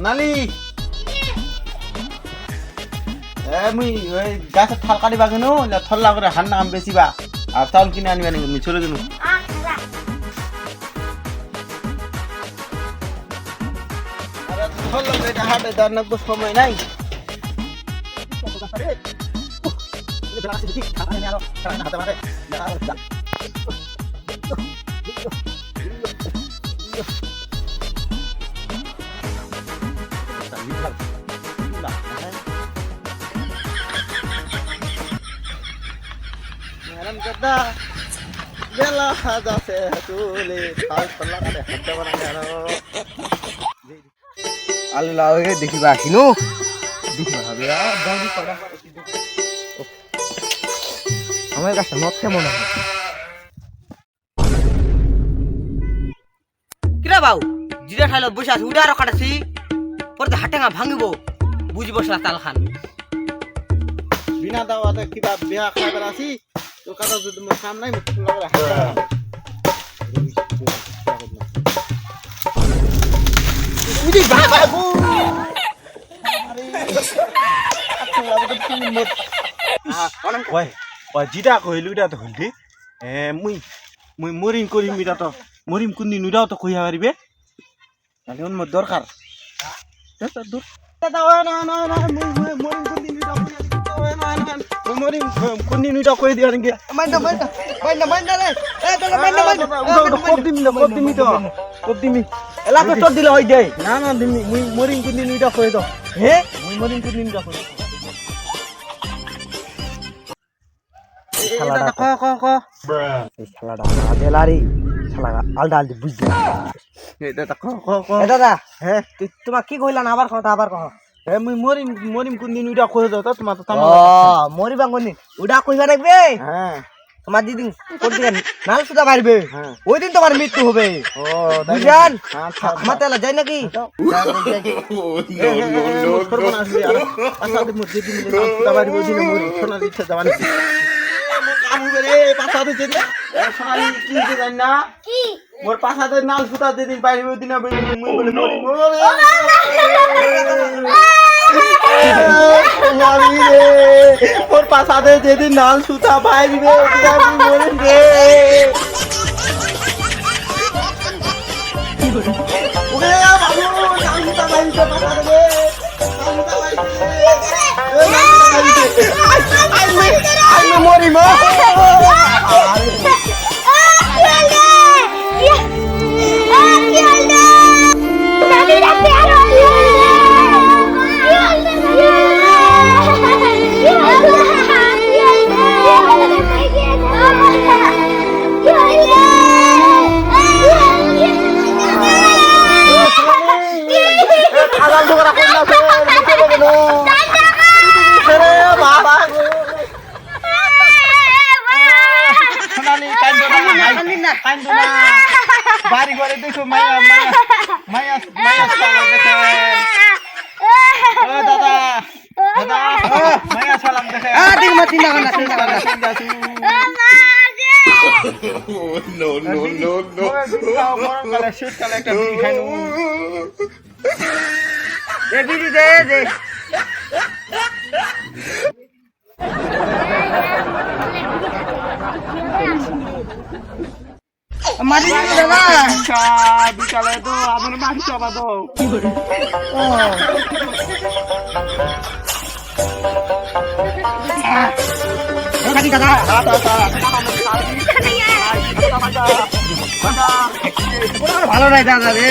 সোনালি? মুই ওই গাছের থাল কাটিবা কেন থল্লা করে হান্না কাম বেচিবা। আর চাউল কিনে আনিবা নাকি, মুই চলে গেল হাটে তার নাকবো সময় নাই। ম্যাডাম দাদা বেলা যাচ্ছে তুলে থাল থল্লা করে হাতে বানাবে আরও আল্লাহ ওকে দেখিবা আসিনো দেখিবা হবে আমার কাছে মত কেমন হবে কিরা বাউ, জিরা খাইল বসে আছে উড়ে আরও পরে হাটেঙা ভাঙিব। বুঝি বসলা তাল খান বিনা দাওয়াতে কিবা বিয়া খাইবার আছি তোর কথা যদি মোর কাম নাই। উদি বাবা তো জিটা কইলু ইটা তো হলদি এ মুই মুই মরিম করিম ইটা তো। মরিম কোনদিন উড়াও তো কইয়া পারিবে তাহলে মোর দরকার তো দূর দিলে হই দে না না দিমি মুই মরিম কোনদিন উড়াও কই দাও হে মুই মরিম কোনদিন শালাটা ক ক ক দেলারি শালা আলদা আলদি বুঝলি দাদা ক ক ক দাদা হ্যাঁ তুই তোমাক কি কইলা না আবার কথা আবার কহ এ মুই মরিম মরিম কোনদিন উড়াও কই দাও তোমার তো তামা মরিবা কইবা রাখবে হ্যাঁ তোমার কোন দিন নাল সুদা হ্যাঁ ওই দিন তোমার মৃত্যু হবে ও আচ্ছা নাকি মোর পাশাতে নাল সুতা দিদিন পাইব দিন মুই বলে মরি মরি রে মোর পাশাতে যেদিন নাল সুতা পাইবে আমি মরি রে ওরে বাবু নাল সুতা পাইবে পাশাতে রে নাল সুতা পাইবে আমি মরি মা বাড়ি ঘরে দেখো মায়া মায়া মায়া সালাম দেখে ও দাদা দাদা মায়া সালাম দেখে আ দিন মা চিন্তা করনা চিন্তা করনা no, no, no, no. গরমকালে শীতকালে একটা বিড়ি খাই নেব। এ বিড়ি দে দে। মারি দিবি দাদা বিকালে তো আমার মাটি চাপা তো দাদা ভালো নাই দাদা রে।